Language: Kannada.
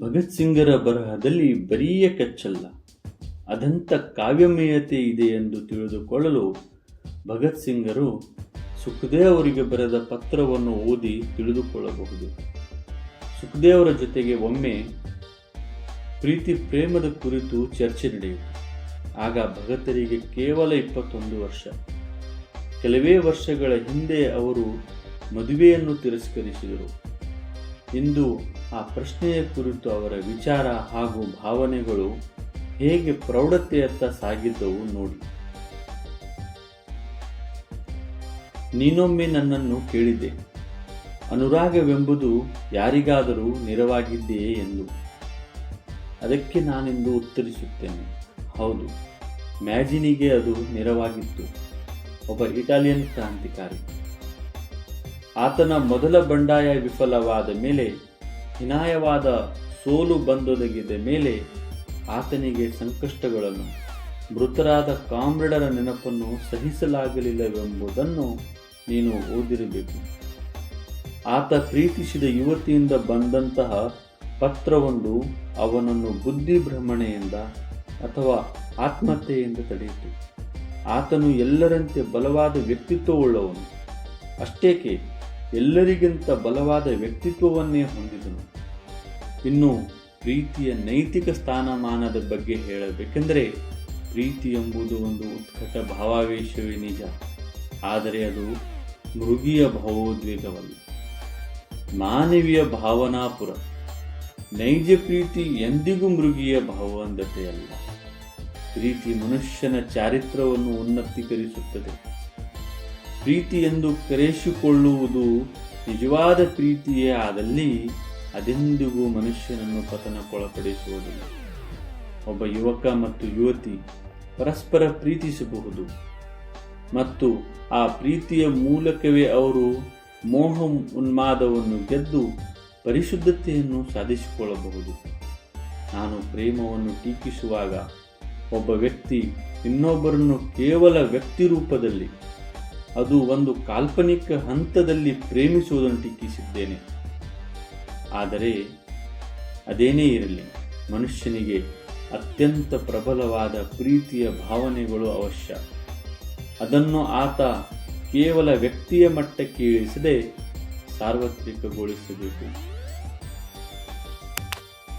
ಭಗತ್ ಸಿಂಗರ ಬರಹದಲ್ಲಿ ಬರಿಯ ಕಚ್ಚಲ್ಲ. ಅದಂತ ಕಾವ್ಯಮಯತೆ ಇದೆ ಎಂದು ತಿಳಿದುಕೊಳ್ಳಲು ಭಗತ್ ಸಿಂಗರು ಸುಖದೇವ್ ಅವರಿಗೆ ಬರೆದ ಪತ್ರವನ್ನು ಓದಿ ತಿಳಿದುಕೊಳ್ಳಬಹುದು. ಸುಖದೇವರ ಜೊತೆಗೆ ಒಮ್ಮೆ ಪ್ರೀತಿ ಪ್ರೇಮದ ಕುರಿತು ಚರ್ಚೆ ನಡೆಯಿತು. ಆಗ ಭಗತರಿಗೆ ಕೇವಲ ಇಪ್ಪತ್ತೊಂದು ವರ್ಷ. ಕೆಲವೇ ವರ್ಷಗಳ ಹಿಂದೆ ಅವರು ಮದುವೆಯನ್ನು ತಿರಸ್ಕರಿಸಿದರು. ಇಂದು ಆ ಪ್ರಶ್ನೆಯ ಕುರಿತು ಅವರ ವಿಚಾರ ಹಾಗೂ ಭಾವನೆಗಳು ಹೇಗೆ ಪ್ರೌಢತೆಯತ್ತ ಸಾಗಿದ್ದವು ನೋಡಿ. ನೀನೊಮ್ಮೆ ನನ್ನನ್ನು ಕೇಳಿದೆ. ಅನುರಾಗವೆಂಬುದು ಯಾರಿಗಾದರೂ ನೆರವಾಗಿದೆಯೇ ಎಂದು. ಅದಕ್ಕೆ ನಾನೆಂದು ಉತ್ತರಿಸುತ್ತೇನೆ. ಹೌದು, ಮ್ಯಾಜಿನಿಗೆ ಅದು ನೆರವಾಗಿತ್ತು. ಒಬ್ಬ ಇಟಾಲಿಯನ್ ಕ್ರಾಂತಿಕಾರಿ. ಆತನ ಮೊದಲ ಬಂಡಾಯ ವಿಫಲವಾದ ಮೇಲೆ, ಹಿನಾಯವಾದ ಸೋಲು ಬಂದೊದಗಿದ ಮೇಲೆ ಆತನಿಗೆ ಸಂಕಷ್ಟಗಳನ್ನು, ಮೃತರಾದ ಕಾಮ್ರೇಡರ ನೆನಪನ್ನು ಸಹಿಸಲಾಗಲಿಲ್ಲವೆಂಬುದನ್ನು ನೀನು ಓದಿರಬೇಕು. ಆತ ಪ್ರೀತಿಸಿದ ಯುವತಿಯಿಂದ ಬಂದಂತಹ ಪತ್ರವೊಂದು ಅವನನ್ನು ಬುದ್ಧಿಭ್ರಮಣೆಯಿಂದ ಅಥವಾ ಆತ್ಮಹತ್ಯೆಯಿಂದ ತಡೆಯಿತು. ಆತನು ಎಲ್ಲರಂತೆ ಬಲವಾದ ವ್ಯಕ್ತಿತ್ವವುಳ್ಳವನು. ಅಷ್ಟೇಕೆ ಎಲ್ಲರಿಗಿಂತ ಬಲವಾದ ವ್ಯಕ್ತಿತ್ವವನ್ನೇ ಹೊಂದಿದನು. ಇನ್ನು ಪ್ರೀತಿಯ ನೈತಿಕ ಸ್ಥಾನಮಾನದ ಬಗ್ಗೆ ಹೇಳಬೇಕೆಂದರೆ ಪ್ರೀತಿ ಎಂಬುದು ಒಂದು ಉತ್ಕಟ ಭಾವಾವೇಶವೇ ನಿಜ. ಆದರೆ ಅದು ಮೃಗೀಯ ಭಾವೋದ್ವೇಗವಲ್ಲ. ಮಾನವೀಯ ಭಾವನಾಪುರ. ನೈಜ ಪ್ರೀತಿ ಎಂದಿಗೂ ಮೃಗೀಯ ಭಾವವಂದತೆಯಲ್ಲ ಪ್ರೀತಿ ಮನುಷ್ಯನ ಚಾರಿತ್ರವನ್ನು ಉನ್ನತೀಕರಿಸುತ್ತದೆ. ಪ್ರೀತಿ ಎಂದು ಕರೆಸಿಕೊಳ್ಳುವುದು ನಿಜವಾದ ಪ್ರೀತಿಯೇ ಆದಲ್ಲಿ ಅದೆಂದಿಗೂ ಮನುಷ್ಯನನ್ನು ಪತನಕ್ಕೊಳಪಡಿಸುವುದಿಲ್ಲ. ಒಬ್ಬ ಯುವಕ ಮತ್ತು ಯುವತಿ ಪರಸ್ಪರ ಪ್ರೀತಿಸಬಹುದು ಮತ್ತು ಆ ಪ್ರೀತಿಯ ಮೂಲಕವೇ ಅವರು ಮೋಹ ಉನ್ಮಾದವನ್ನು ಗೆದ್ದು ಪರಿಶುದ್ಧತೆಯನ್ನು ಸಾಧಿಸಿಕೊಳ್ಳಬಹುದು. ನಾನು ಪ್ರೇಮವನ್ನು ಟೀಕಿಸುವಾಗ ಒಬ್ಬ ವ್ಯಕ್ತಿ ಇನ್ನೊಬ್ಬರನ್ನು ಕೇವಲ ವ್ಯಕ್ತಿ ರೂಪದಲ್ಲಿ ಅದು ಒಂದು ಕಾಲ್ಪನಿಕ ಹಂತದಲ್ಲಿ ಪ್ರೇಮಿಸುವುದನ್ನು ಟೀಕಿಸಿದ್ದೇನೆ. ಆದರೆ ಅದೇನೇ ಇರಲಿ, ಮನುಷ್ಯನಿಗೆ ಅತ್ಯಂತ ಪ್ರಬಲವಾದ ಪ್ರೀತಿಯ ಭಾವನೆಗಳು ಅವಶ್ಯ. ಅದನ್ನು ಆತ ಕೇವಲ ವ್ಯಕ್ತಿಯ ಮಟ್ಟಕ್ಕೆ ಇಳಿಸದೆ ಸಾರ್ವತ್ರಿಕಗೊಳಿಸಬೇಕು.